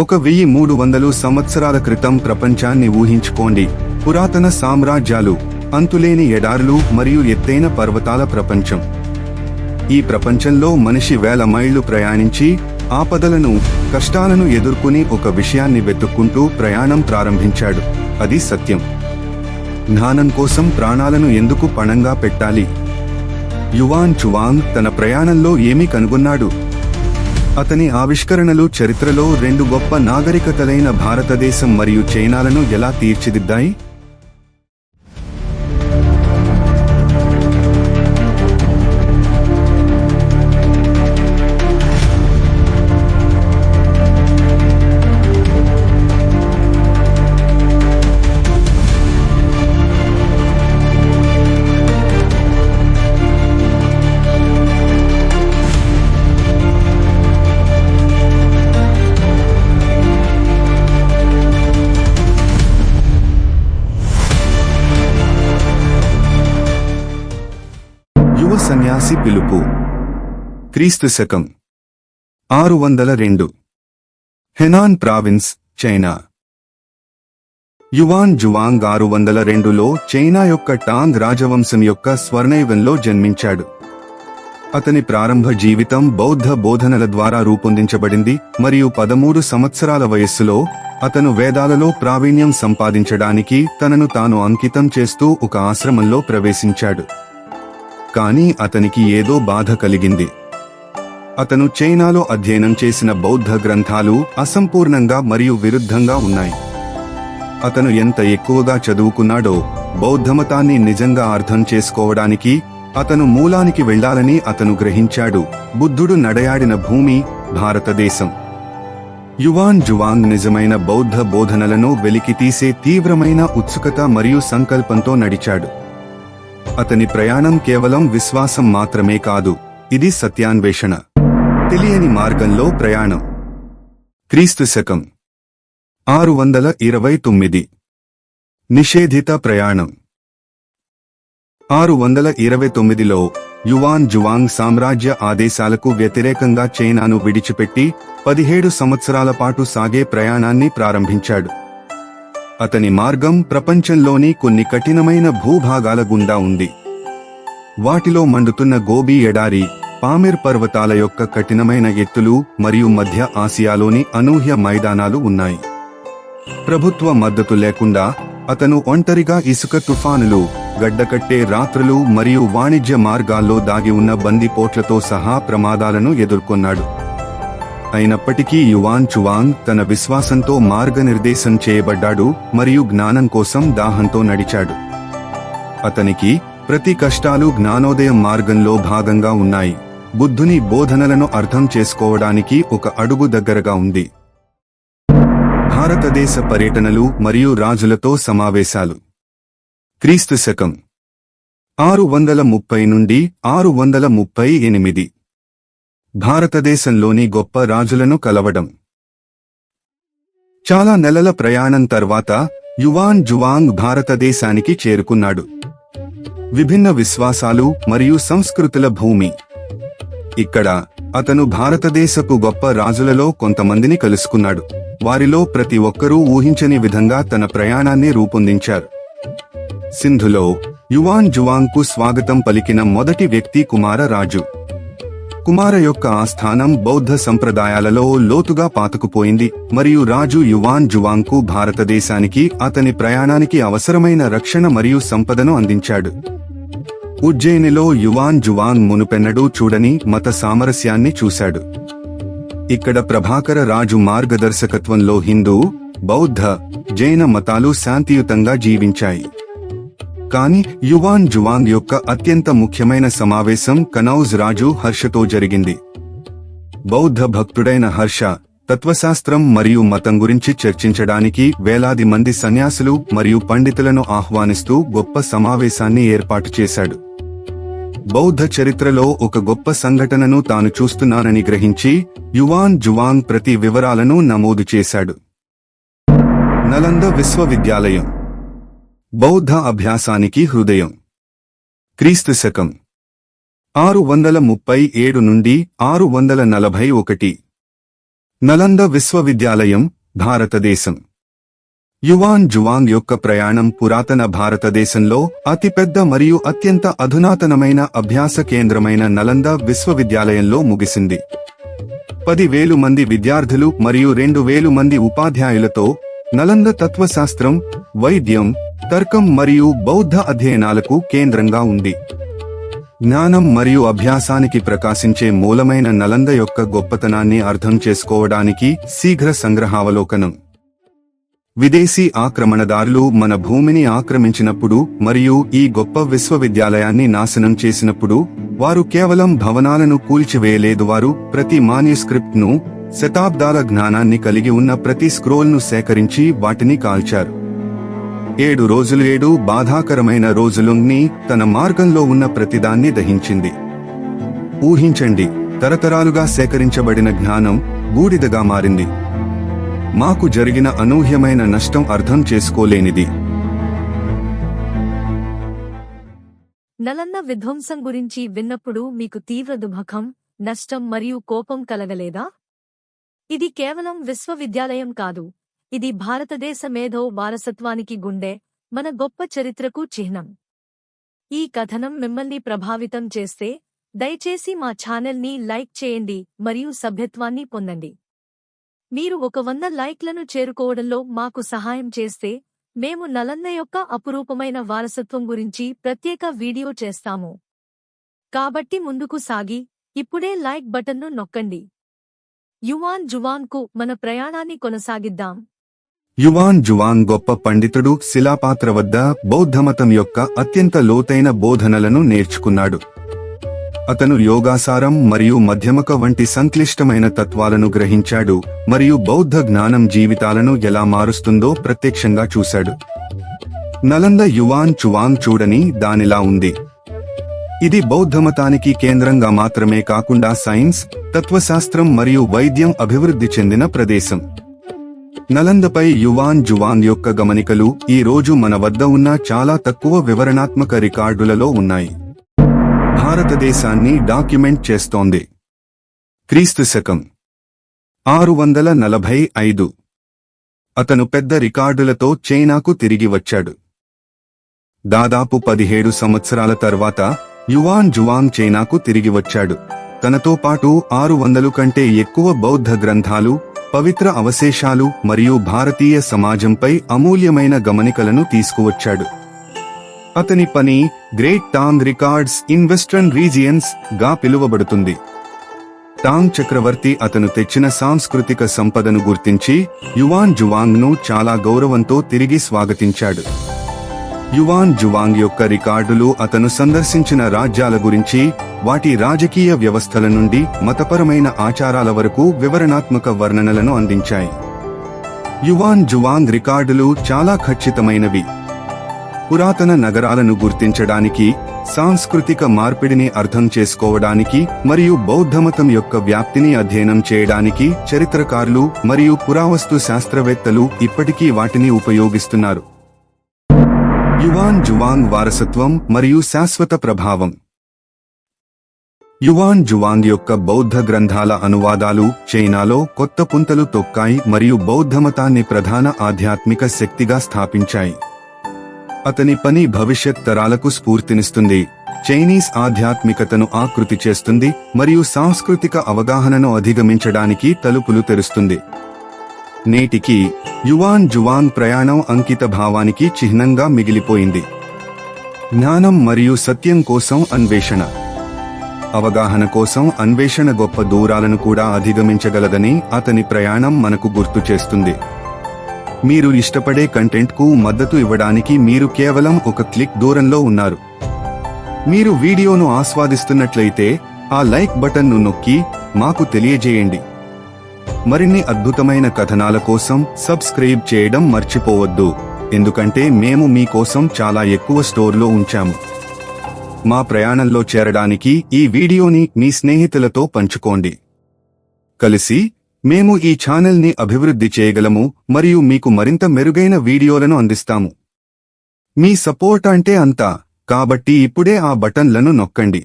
ఒక వెయ్యి మూడు వందలు సంవత్సరాల క్రితం ప్రపంచాన్ని ఊహించుకోండి. పురాతన సామ్రాజ్యాలు అంతులేని ఎడారులు మరియు ఎత్తైన పర్వతాల ప్రపంచం. ఈ ప్రపంచంలో మనిషి వేల మైళ్ళు ప్రయాణించి ఆపదలను కష్టాలను ఎదుర్కొని ఒక విషయాన్ని వెతుక్కుంటూ ప్రయాణం ప్రారంభించాడు. అది సత్యం. జ్ఞానం కోసం ప్రాణాలను ఎందుకు పణంగా పెట్టాలి? యువాన్ చువాంగ్ తన ప్రయాణంలో ఏమి కనుగొన్నాడు? అతని ఆవిష్కరణలు చరిత్రలో రెండు గొప్ప నాగరికతలైన భారతదేశం మరియు చైనాలను ఎలా తీర్చిదిద్దాయి? యువ పిలుపు. క్రీస్తు శకం. ఆరు వందల రెండు. Henan province China. Yuan Juang ఆరు వందల రెండులో చైనా యొక్క టాంగ్ రాజవంశం యొక్క స్వర్ణయుగంలో జన్మించాడు. అతని ప్రారంభ జీవితం బౌద్ధ బోధనల ద్వారా రూపొందించబడింది మరియు పదమూడు సంవత్సరాల వయస్సులో అతను వేదాలలో ప్రావీణ్యం సంపాదించడానికి తనను తాను అంకితం చేస్తూ ఒక ఆశ్రమంలో ప్రవేశించాడు. కానీ అతనికి ఏదో బాధ కలిగింది. అతను చైనాలో అధ్యయనం చేసిన బౌద్ధ గ్రంథాలు అసంపూర్ణంగా మరియు విరుద్ధంగా ఉన్నాయి. అతను ఎంత ఎక్కువగా చదువుకున్నాడో బౌద్ధమతాన్ని నిజంగా అర్థం చేసుకోవడానికి అతను మూలానికి వెళ్ళాలని అతను గ్రహించాడు. బుద్ధుడు నడయాడిన భూమి భారతదేశం. యువాన్ జువాంగ్ నిజమైన బౌద్ధ బోధనలను వెలికితీసే తీవ్రమైన ఉత్సుకత మరియు సంకల్పంతో నడిచాడు. అతని ప్రయాణం కేవలం విశ్వాసం మాత్రమే కాదు ఇది సత్యాన్వేషణ. తెలియని మార్గంలో ప్రయాణం. క్రీస్తు శకం. ఆరు వందల ఇరవై తొమ్మిది. నిషేధిత ప్రయాణం. ఆరు వందల ఇరవై తొమ్మిదిలో యువాన్ జువాంగ్ సామ్రాజ్య ఆదేశాలకు వ్యతిరేకంగా చైనాను విడిచిపెట్టి పదిహేడు సంవత్సరాల పాటు సాగే ప్రయాణాన్ని ప్రారంభించాడు. అతని మార్గం ప్రపంచంలోని కొన్ని కఠినమైన భూభాగాల గుండా ఉంది. వాటిలో మండుతున్న గోబీ ఎడారి పామిర్ పర్వతాల యొక్క కఠినమైన ఎత్తులు మరియు మధ్య ఆసియాలోని అనూహ్య మైదానాలు ఉన్నాయి. ప్రభుత్వ మద్దతు లేకుండా అతను ఒంటరిగా ఇసుక తుఫానులు గడ్డకట్టే రాత్రులు మరియు వాణిజ్య మార్గాల్లో దాగి ఉన్న బందిపోట్లతో సహా ప్రమాదాలను ఎదుర్కొన్నాడు. అయినప్పటికీ యువాన్ చువాంగ్ తన విశ్వాసంతో మార్గనిర్దేశం చేయబడ్డాడు మరియు జ్ఞానం కోసం దాహంతో నడిచాడు. అతనికి ప్రతి కష్టాలు జ్ఞానోదయం మార్గంలో భాగంగా ఉన్నాయి. బుద్ధుని బోధనలను అర్థం చేసుకోవడానికి ఒక అడుగు దగ్గరగా ఉంది. భారతదేశ పర్యటనలు మరియు రాజులతో సమావేశాలు. క్రీస్తు శకం. ఆరు వందల ముప్పై నుండి ఆరు వందల ముప్పై ఎనిమిది. భారతదేశంలోని గొప్ప రాజులను కలవడం. చాలా నెలల ప్రయాణం తర్వాత యువాన్ జువాంగ్ భారతదేశానికి చేరుకున్నాడు. విభిన్న విశ్వాసాలు మరియు సంస్కృతుల భూమి. ఇక్కడ అతను భారతదేశపు గొప్ప రాజులలో కొంతమందిని కలుసుకున్నాడు. వారిలో ప్రతి ఒక్కరూ ఊహించని విధంగా తన ప్రయాణాన్ని రూపొందించారు. సింధులో యువాన్ జువాంగ్కు స్వాగతం పలికిన మొదటి వ్యక్తి కుమార రాజు. కుమార యొక్క ఆస్థానం బౌద్ధ సంప్రదాయాలలో లోతుగా పాతుకుపోయింది మరియు రాజు యువాన్ జువాంగ్కు భారతదేశానికి అతని ప్రయాణానికి అవసరమైన రక్షణ మరియు సంపదను అందించాడు. ఉజ్జయినిలో యువాన్ జువాంగ్ మునుపెన్నడూ చూడని మత సామరస్యాన్ని చూశాడు. ఇక్కడ ప్రభాకర రాజు మార్గదర్శకత్వంలో హిందూ బౌద్ధ జైన మతాలు శాంతియుతంగా జీవించాయి. కానీ యువాన్ జువాంగ్ యొక్క అత్యంత ముఖ్యమైన సమావేశం కనౌజ్ రాజు హర్షతో జరిగింది. బౌద్ధ భక్తుడైన హర్ష తత్వశాస్త్రం మరియు మతం గురించి చర్చించడానికి వేలాది మంది సన్యాసులు మరియు పండితులను ఆహ్వానిస్తూ గొప్ప సమావేశాన్ని ఏర్పాటు చేశాడు. బౌద్ధ చరిత్రలో ఒక గొప్ప సంఘటనను తాను చూస్తున్నానని గ్రహించి యువాన్ జువాంగ్ ప్రతి వివరాలను నమోదు చేశాడు. నలంద విశ్వవిద్యాలయం బౌద్ధ అభ్యాసానికి హృదయం. క్రీస్తు శకం. ఆరు వందల ముప్పై ఏడు నుండి ఆరు వందల నలభై ఒకటి. నలంద విశ్వవిద్యాలయం భారతదేశం. యువాన్ జువాంగ్ యొక్క ప్రయాణం పురాతన భారతదేశంలో అతిపెద్ద మరియు అత్యంత అధునాతనమైన అభ్యాస కేంద్రమైన నలంద విశ్వవిద్యాలయంలో ముగిసింది. పదివేలు మంది విద్యార్థులు మరియు రెండు వేలు మంది ఉపాధ్యాయులతో నలంద తత్వశాస్త్రం వైద్యం తర్కం మరియు బౌద్ధ అధ్యయనాలకు కేంద్రంగా ఉంది. జ్ఞానం మరియు అభ్యాసానికి ప్రకాశించే మూలమైన నలంద యొక్క గొప్పతనాన్ని అర్థం చేసుకోవడానికి శీఘ్ర సంగ్రహావలోకనం. విదేశీ ఆక్రమణదారులు మన భూమిని ఆక్రమించినప్పుడు మరియు ఈ గొప్ప విశ్వవిద్యాలయాన్ని నాశనం చేసినప్పుడు వారు కేవలం భవనాలను కూల్చివేయలేదు. వారు ప్రతి మాన్యుస్క్రిప్ట్ను శతాబ్దాల జ్ఞానాన్ని కలిగి ఉన్న ప్రతి స్క్రోల్ను సేకరించి వాటిని కాల్చారు. ఏడు రోజులు ఏడు బాధాకరమైన రోజులున్నీ తన మార్గంలో ఉన్న ప్రతిదాన్ని దహించింది. ఊహించండి తరతరాలుగా సేకరించబడిన జ్ఞానం బూడిదగా మారింది. మాకు జరిగిన అనూహ్యమైన నష్టం అర్థం చేసుకోలేనిది. నలన్న విధ్వంసం గురించి విన్నప్పుడు మీకు తీవ్ర దుఃఖం నష్టం మరియు కోపం కలగలేదా? ఇది కేవలం విశ్వవిద్యాలయం కాదు ఇది భారతదేశ మేధో వారసత్వానికి గుండె మన గొప్ప చరిత్రకు చిహ్నం. ఈ కథనం మిమ్మల్ని ప్రభావితం చేస్తే దయచేసి మా ఛానల్ని లైక్ చేయండి మరియు సభ్యత్వాన్ని పొందండి. మీరు ఒక వంద లైక్లను చేరుకోవడంలో మాకు సహాయం చేస్తే మేము నలంద యొక్క అపురూపమైన వారసత్వం గురించి ప్రత్యేక వీడియో చేస్తాము. కాబట్టి ముందుకు సాగి ఇప్పుడే లైక్ బటన్ను నొక్కండి. యువాన్ జువాన్కు మన ప్రయాణాన్ని కొనసాగిద్దాం. యువాన్ జువాన్ గొప్ప పండితుడు శిలాపాత్ర వద్ద బౌద్ధమతం యొక్క అత్యంత లోతైన బోధనలను నేర్చుకున్నాడు. అతను యోగాసారం మరియు మధ్యమక వంటి సంక్లిష్టమైన తత్వాలను గ్రహించాడు మరియు బౌద్ధ జ్ఞానం జీవితాలను ఎలా మారుస్తుందో ప్రత్యక్షంగా చూశాడు. నలంద యువాన్ చువాంగ్ చూడని దానిలా ఉంది. ఇది బౌద్ధమతానికి కేంద్రంగా మాత్రమే కాకుండా సైన్స్ తత్వశాస్త్రం మరియు వైద్యం అభివృద్ధి చెందిన ప్రదేశం. నలందపై యువాన్ జువాన్ యొక్క గమనికలు ఈ రోజు మన వద్ద ఉన్న చాలా తక్కువ వివరణాత్మక రికార్డులలో ఉన్నాయి. భారతదేశాన్ని డాక్యుమెంట్ చేస్తోంది. క్రీస్తు శకం. ఆరు వందల నలభై ఐదు. అతను పెద్ద రికార్డులతో చైనాకు తిరిగి వచ్చాడు. దాదాపు పదిహేడు సంవత్సరాల తర్వాత యువాన్ జువాన్ చైనాకు తిరిగి వచ్చాడు. తనతో పాటు ఆరు వందలు కంటే ఎక్కువ బౌద్ధ గ్రంథాలు పవిత్ర అవశేషాలు మరియు భారతీయ సమాజంపై అమూల్యమైన గమనికలను తీసుకువచ్చాడు. అతని పని great Tang records in western రీజియన్స్గా పిలువబడుతుంది. టాంగ్ చక్రవర్తి అతను తెచ్చిన సాంస్కృతిక సంపదను గుర్తించి యువాన్ జువాంగ్ను చాలా గౌరవంతో తిరిగి స్వాగతించాడు. యువాన్ జువాంగ్ యొక్క రికార్డులు అతను సందర్శించిన రాజ్యాల గురించి వాటి రాజకీయ వ్యవస్థల నుండి మతపరమైన ఆచారాల వరకు వివరణాత్మక వర్ణనలను అందించాయి. యువాన్ జువాంగ్ రికార్డులు చాలా ఖచ్చితమైనవి. పురాతన నగరాలను గుర్తించడానికి సాంస్కృతిక మార్పిడిని అర్థం చేసుకోవడానికి మరియు బౌద్ధమతం యొక్క వ్యాప్తిని అధ్యయనం చేయడానికి చరిత్రకారులు మరియు పురావస్తు శాస్త్రవేత్తలు ఇప్పటికీ వాటిని ఉపయోగిస్తున్నారు. యువాన్ జువాంగ్ వారసత్వం మరియు శాశ్వత ప్రభావం. యువాన్ జువాంగ్ యొక్క బౌద్ధ గ్రంథాల అనువాదాలు చైనాలో కొత్త పుంతలు తొక్కాయి మరియు బౌద్ధమతాన్ని ప్రధాన ఆధ్యాత్మిక శక్తిగా స్థాపించాయి. అతని పని భవిష్యత్ తరాలకు స్ఫూర్తినిస్తుంది. చైనీస్ ఆధ్యాత్మికతను ఆకృతి చేస్తుంది మరియు సాంస్కృతిక అవగాహనను అధిగమించడానికి తలుపులు తెరుస్తుంది. నేటికి యువాన్ జువాన్ ప్రయాణం అంకిత భావానికి చిహ్నంగా మిగిలిపోయింది. జ్ఞానం మరియు సత్యం కోసం అన్వేషణ. అవగాహన కోసం అన్వేషణ గొప్ప దూరాలను కూడా అధిగమించగలదని అతని ప్రయాణం మనకు గుర్తు చేస్తుంది. మీరు ఇష్టపడే కంటెంట్కు మద్దతు ఇవ్వడానికి మీరు కేవలం ఒక క్లిక్ దూరంలో ఉన్నారు. మీరు వీడియోను ఆస్వాదిస్తున్నట్లయితే ఆ లైక్ బటన్ను నొక్కి మాకు తెలియజేయండి. మరిన్ని అద్భుతమైన కథనాల కోసం సబ్స్క్రైబ్ చేయడం మర్చిపోవద్దు. ఎందుకంటే మేము మీకోసం చాలా ఎక్కువ స్టోర్లో ఉంచాము. మా ప్రయాణంలో చేరడానికి ఈ వీడియోని మీ స్నేహితులతో పంచుకోండి. కలిసి మేము ఈ ఛానల్ని అభివృద్ధి చేయగలము మరియు మీకు మరింత మెరుగైన వీడియోలను అందిస్తాము. మీ సపోర్ట్ అంటే అంతా కాబట్టి ఇప్పుడే ఆ బటన్లను నొక్కండి.